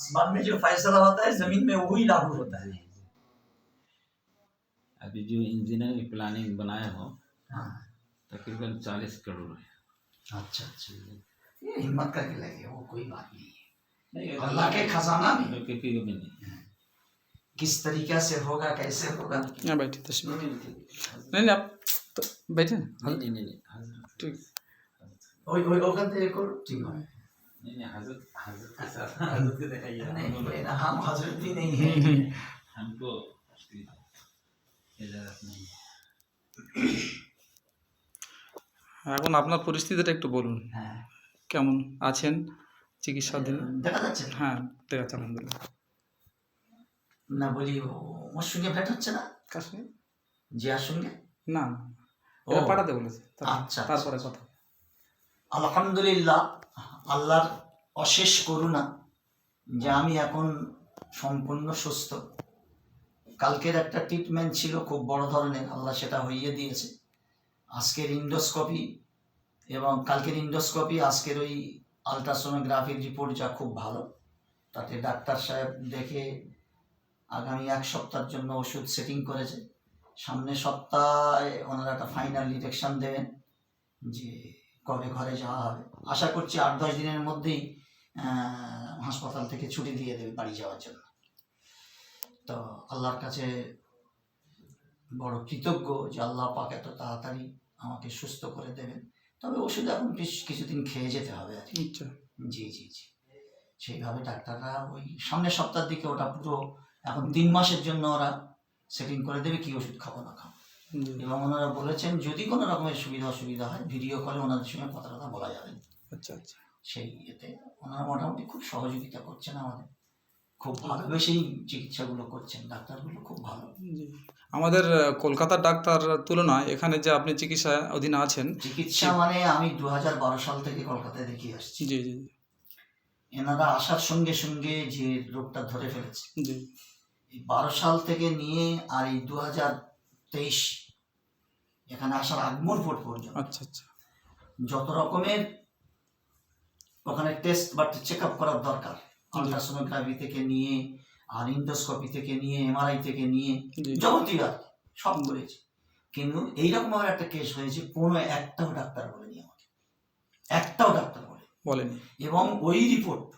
आसमान में जो फैसला होता है ज़मीन में वही लागू होता है। अभी जो इंजीनियरिंग प्लानिंग बनाए हो हाँ। तकरीबन चालीस करोड़ है। अच्छा अच्छा। ये हिम्मत करके लगे वो कोई बात नहीं है। अल्लाह के खजाना भी किसी को नहीं, नहीं किस तरीके से होगा कैसे होगा? ना बैठे तो नहीं नहीं नहीं आप तो बैठे ना नहीं नहीं नहीं ठीक। ओए ओए ओ ते एक और ठीक है। नहीं नहीं हजरत हजरत के साथ हजरत को दिखाइए नहीं हमको- कोई ना हम हजरत भी नहीं है हमको इजाजत नहीं है এখন আপনার পরিস্থিতিটা একটু বলুন হ্যাঁ কেমন আছেন চিকিৎসাধীন দেখা যাচ্ছে না? হ্যাঁ ঠিক আছে আলহামদুলিল্লাহ না বলি ও- ওর সঙ্গে ভেট হচ্ছে না কার সঙ্গে? জিয়ার সঙ্গে না না ও এটা পাঠাতে বলেছে তারপর- আচ্ছা, তারপরে কথা আলহামদুলিল্লাহ আল্লাহর অশেষ করুণা যে আমি এখন সম্পূর্ণ সুস্থ। কালকের একটা ট্রিটমেন্ট ছিল খুব বড় ধরনের, আল্লাহ সেটা হইয়ে দিয়েছে। আজকের ইন্ডোস্কোপি এবং কালকের ইন্ডোস্কোপি আজকের ওই আলট্রাসোনোগ্রাফির রিপোর্ট যা খুব ভালো। তাতে ডাক্তার সাহেব দেখে আগামী এক সপ্তাহের জন্য ওষুধ সেটিং করেছে। সামনের সপ্তাহে ওনারা একটা ফাইনাল ডিরেকশন দেবেন যে কবে ঘরে যাওয়া হবে? আশা করছি আট দশ দিনের মধ্যেই হাসপাতাল থেকে ছুটি দিয়ে দেবে বাড়ি যাওয়ার জন্য। তো আল্লাহর কাছে বড় কৃতজ্ঞ যে আল্লাহ পাক এত তাড়াতাড়ি আমাকে সুস্থ করে দেবেন। তবে ওষুধ এখন বেশ কিছুদিন খেয়ে যেতে হবে আর কি। জি জি জি। সেইভাবে ডাক্তাররা ওই সামনের সপ্তাহের দিকে ওটা পুরো এখন তিন মাসের জন্য ওরা সেটিং করে দেবে কি ওষুধ খাব না খাব। এবং ওনারা বলেছেন যদি কোনো রকমের সুবিধা অসুবিধা হয় ভিডিও কলে ওনাদের সঙ্গে কথা কথা বলা যাবে। আচ্ছা আচ্ছা। সেই ইয়েতে ওনারা মোটামুটি খুব সহযোগিতা করছেন আমাদের। খুব ভালোবেসেই চিকিৎসাগুলো করছেন ডাক্তারগুলো খুব ভালো। আমাদের কলকাতার ডাক্তার তুলনায় এখানে যে আপনি চিকিৎসা অধীনে আছেন চিকিৎসা মানে আমি দু হাজার বারো সাল থেকে কলকাতায় দেখিয়ে আসছি। জি জি এনারা আসার সঙ্গে সঙ্গে যে রোগটা ধরে ফেলেছে জি। বারো সাল থেকে নিয়ে আর এই দু হাজার তেইশ। এখানে আসার আগমন পর্যন্ত। আচ্ছা আচ্ছা। যত রকমের ওখানে টেস্ট বা চেক আপ করার দরকার। আলট্রাসোনোগ্রাফি থেকে নিয়ে আর ইন্ডোস্কোপি থেকে নিয়ে এমআরআই থেকে নিয়ে যাবতীয় আর সব করেছে। কিন্তু এইরকম আমার একটা কেস হয়েছে কোনো একটাও ডাক্তার বলেনি আমাকে। একটাও ডাক্তার বলে বলেনি। এবং ওই রিপোর্ট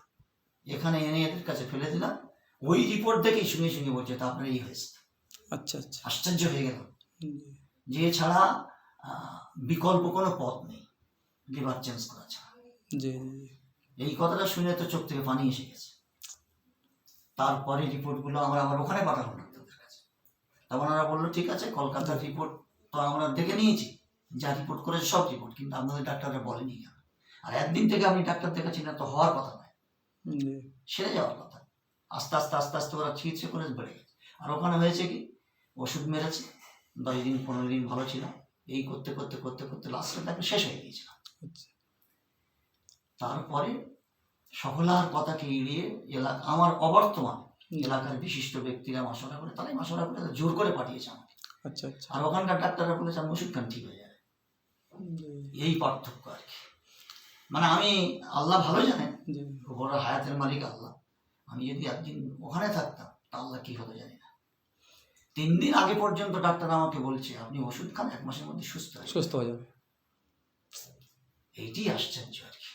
এখানে এনে এদের কাছে ফেলে দিলাম। ওই রিপোর্ট দেখেই শুনে শুনে বলছে তা আপনার এই হয়েছে। আচ্ছা আচ্ছা। আশ্চর্য হয়ে গেল যে আহ, বিকল্প কোনো পথ নেই লিভার চেঞ্জ করা ছাড়া। এই কথাটা শুনে তো চোখ থেকে পানি এসে গেছে। তারপরে রিপোর্টগুলো আমরা আবার ওখানে পাঠালাম ডাক্তারদের কাছে। তখন ওরা বলল ঠিক আছে কলকাতার রিপোর্ট তো আমরা দেখে নিয়েছি। যা রিপোর্ট করেছে সব রিপোর্ট কিন্তু আপনাদের ডাক্তাররা বলেনি কেন? আর একদিন থেকে আপনি ডাক্তার দেখাচ্ছি না তো হওয়ার কথা নয়। সেরে যাওয়ার কথা। আস্তে আস্তে আস্তে আস্তে ওরা চিকিৎসা করে বেড়ে গেছে। আর ওখানে হয়েছে কি ওষুধ মেরেছে দশ দিন পনেরো দিন ভালো ছিল। এই করতে করতে করতে করতে লাস্টে তাকে শেষ হয়ে গিয়েছিল। আচ্ছা। তারপরে সকলার কথাকে এড়িয়ে এলাকা আমার অবর্তমান এলাকার বিশিষ্ট ব্যক্তিরা মাসরা করে তারাই মাসরা করে জোর করে পাঠিয়েছে আমাকে। আচ্ছা আচ্ছা। আর ওখানকার ডাক্তাররা বলেছে আমি ওষুধ খান ঠিক হয়ে যাবে। এই পার্থক্য আর কি। মানে আমি আল্লাহ ভালো জানেন বড় হায়াতের মালিক আল্লাহ। আমি যদি একদিন ওখানে থাকতাম তা আল্লাহ কি হতো জানি তিন দিন আগে পর্যন্ত ডাক্তার আমাকে বলছে আপনি ওষুধ খান এক মাসের মধ্যে সুস্থ হয়ে সুস্থ হয়ে যাবে। এইটি আশ্চর্য আর কি।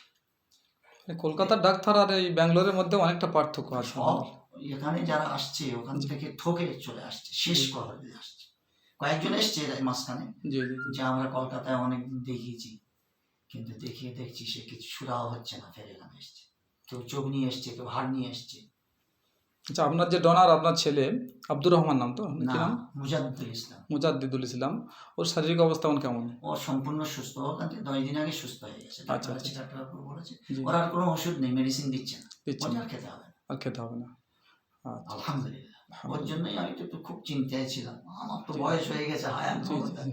মানে কলকাতার ডাক্তার আর এই ব্যাঙ্গালোরের মধ্যে অনেকটা পার্থক্য আছে এখানে যারা আসছে ওখান থেকে ঠকে চলে আসছে শেষ করে আসছে। কয়েকজন এসছে মাঝখানে যে আমরা কলকাতায় অনেক দেখিয়েছি কিন্তু দেখিয়ে দেখছি সে কিছু সুরাও হচ্ছে না ফের এখানে এসছে। কেউ চোখ নিয়ে এসছে কেউ হাড় নিয়ে এসছে। আচ্ছা আপনার যে ডোনার আপনার ছেলে আব্দুর রহমান নাম তো? না মুজাদ্দুল ইসলাম। মুজাদ্দিদুল ইসলাম। ওর শারীরিক অবস্থা কেমন? ও সম্পূর্ণ সুস্থ ওখান থেকে দশ দিন আগে সুস্থ হয়ে গেছে। আচ্ছা, ডাক্তার আচ্ছা। বলেছে ওর আর কোনো ওষুধ নেই মেডিসিন দিচ্ছে না। দিচ্ছি আর খেতে হবে না। আর খেতে হবে না। আচ্ছা। আলহামদুলিল্লাহ। ওর জন্যই আমি তো একটু খুব চিন্তায় ছিলাম। আমার তো বয়স হয়ে গেছে জি।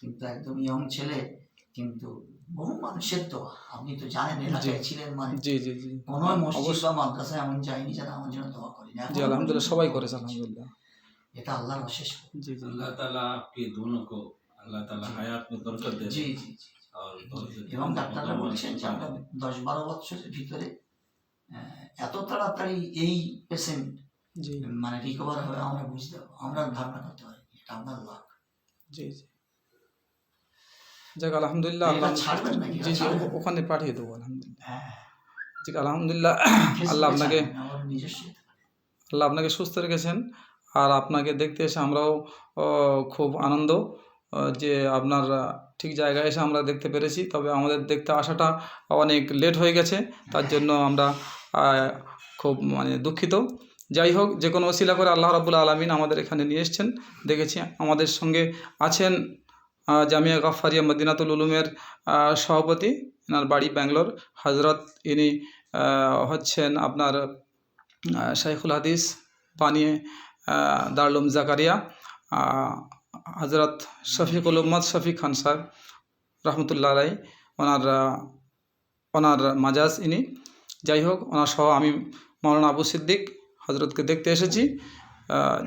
কিন্তু একদম ইয়ং ছেলে কিন্তু বহু মানুষের তো আপনি তো জানেন এলাকায় ছিলেন মানে জি জি জি কোনো মসজিদ অবশ্যই। বা মাদ্রাসায় এমন যায়নি যেন আমার জন্য দোয়া করেনি জি আলহামদুলিল্লাহ সবাই করেছে আলহামদুলিল্লাহ এটা আল্লাহর অশেষ জি জি अल्लाह ताला आपके दोनों को अल्लाह ताला हयात में बरकत दे জি दे জি জি और बहुत से এবং ডাক্তাররা বলছেন যে আমরা দশ বারো বছরের ভিতরে এত তাড়াতাড়ি এই পেশেন্ট জি মানে রিকভার হবে আমরা বুঝতে পারবো আমরা ধারণা করতে পারি এটা আপনার লাভ জি জি যাক আলহামদুলিল্লাহ আল্লাহ জি জি ওখানে পাঠিয়ে দেবো আলহামদুলিল্লাহ। হ্যাঁ জি আলহামদুলিল্লাহ আল্লাহ আপনাকে আল্লাহ আপনাকে সুস্থ রেখেছেন আর আপনাকে দেখতে এসে আমরাও খুব আনন্দ যে আপনার ঠিক জায়গায় এসে আমরা দেখতে পেরেছি তবে আমাদের দেখতে আসাটা অনেক লেট হয়ে গেছে তার জন্য আমরা খুব মানে দুঃখিত। যাই হোক যে কোনো ওসিলা করে আল্লাহ রাবুল আলমিন আমাদের এখানে নিয়ে এসছেন দেখেছি আমাদের সঙ্গে আছেন জামিয়া গাফারিয়া মদিনাতুল উলুমের সভাপতি। এনার বাড়ি ব্যাঙ্গালোর। হজরত ইনি হচ্ছেন আপনার শাইখুল হাদিস বানিয়ে আহ, দারুলুম জাকারিয়া। হজরত শফিকুল উম্মদ শফিক খান সাহেব রহমতুল্লাহ আলাই ওনার ওনার মাজাজ ইনি। যাই হোক ওনার সহ আমি মৌলানা আবু সিদ্দিক হজরতকে দেখতে এসেছি।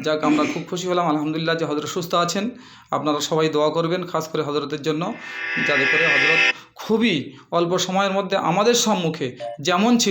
যাক, আমরা খুব খুশি হলাম। আলহামদুলিল্লাহ যে হজরত সুস্থ আছেন। আপনারা সবাই দোয়া করবেন, খাস করে হজরতের জন্য, যাতে করে হজরত খুবই অল্প সময়ের মধ্যে আমাদের সম্মুখে যেমন ছিল